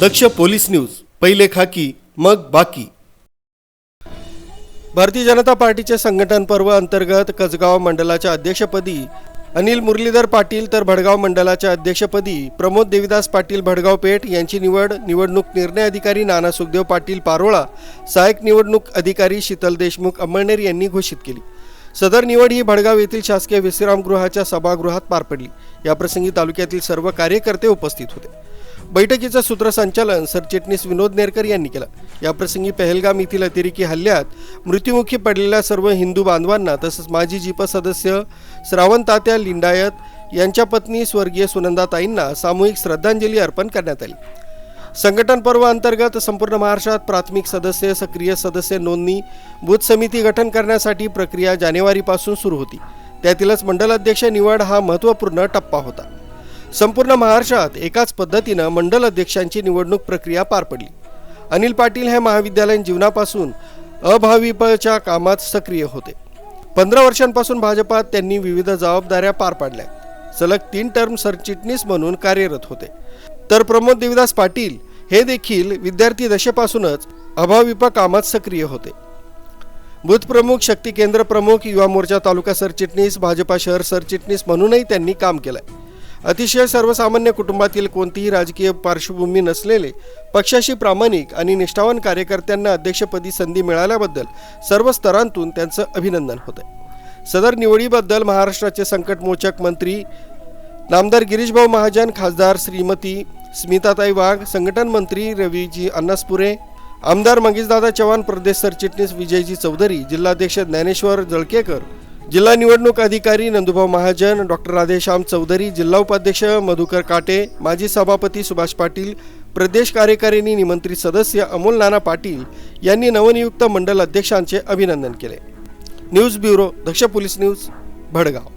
दक्ष police news पहिले खाकी मग बाकी. भारतीय जनता पार्टीचे संघटन पर्व अंतर्गत कसगाव मंडलाच्या अध्यक्षपदी अनिल मुरलीधर पाटील तर भडगाव मंडलाच्या अध्यक्षपदी प्रमोद देविदास पाटील भडगाव पेठ यांची निवड निवडणूक निर्णय अधिकारी नाना सुखदेव पाटील पारोळा सहाय्यक निवडणूक अधिकारी शीतल देशमुख अंमळनेर यांनी घोषित केली. सदर निवड ही भडगाव येथील शासकीय विश्रामगृहाच्या सभागृहात पार पडली. याप्रसंगी तालुक्यातील सर्व कार्यकर्ते उपस्थित होते. बैठकीचं सूत्रसंचालन सरचिटणीस विनोद नेरकर यांनी केलं. याप्रसंगी पहलगाम येथील अतिरेकी हल्ल्यात मृत्युमुखी पडलेल्या सर्व हिंदू बांधवांना तसंच माजी जीप सदस्य श्रावण तात्या लिंडायत यांच्या पत्नी स्वर्गीय सुनंदाताईंना सामूहिक श्रद्धांजली अर्पण करण्यात आली. संघटन पर्व अंतर्गत संपूर्ण महाराष्ट्रात प्राथमिक सदस्य सक्रिय सदस्य नोंदणी बूथ समिती गठन करण्यासाठी प्रक्रिया जानेवारीपासून सुरू होती. त्यातीलच मंडलाध्यक्ष निवड हा महत्त्वपूर्ण टप्पा होता. संपूर्ण महाराष्ट्रात एकाच पद्धतीनं मंडल अध्यक्षांची निवडणूक प्रक्रिया पार पडली. अनिल पाटील हे महाविद्यालयीन जीवनापासून अभाविपच्या कामात सक्रिय होते. पंधरा वर्षांपासून भाजपात त्यांनी विविध जबाबदाऱ्या पार पाडल्या. सलग तीन टर्म सरचिटणीस म्हणून कार्यरत होते. तर प्रमोद देविदास पाटील हे देखील विद्यार्थी दशेपासूनच अभाविप कामात सक्रिय होते. बूथ प्रमुख शक्ती केंद्र प्रमुख युवा मोर्चा तालुका सरचिटणीस भाजपा शहर सरचिटणीस म्हणूनही त्यांनी काम केलंय. अतिशय सर्वसामान्य कुटुंबातील कोणतीही राजकीय पार्श्वभूमी नसलेले पक्षाशी प्रामाणिक आणि निष्ठावान कार्यकर्त्यांना अध्यक्षपदी संधी मिळाल्याबद्दल सर्व स्तरांतून त्यांचं अभिनंदन होतं सदर निवडीबद्दल महाराष्ट्राचे संकटमोचक मंत्री नामदार गिरीशभाऊ महाजन खासदार श्रीमती स्मिताताई वाघ संघटन मंत्री रवीजी अन्नासपुरे आमदार मंगेशदादा चव्हाण प्रदेश सरचिटणीस विजयजी चौधरी जिल्हाध्यक्ष ज्ञानेश्वर जळकेकर जिल्हा निवडणूक अधिकारी नंदुभाऊ महाजन डॉक्टर राधेश्याम चौधरी जिल्हा उपाध्यक्ष मधुकर काटे माजी सभापती सुभाष पाटील प्रदेश कार्यकारिणी निमंत्रित सदस्य अमोल नाना पाटील यांनी नवनियुक्त मंडल अध्यक्षांचे अभिनंदन केले. News bureau Daksh police news Bhadgaon.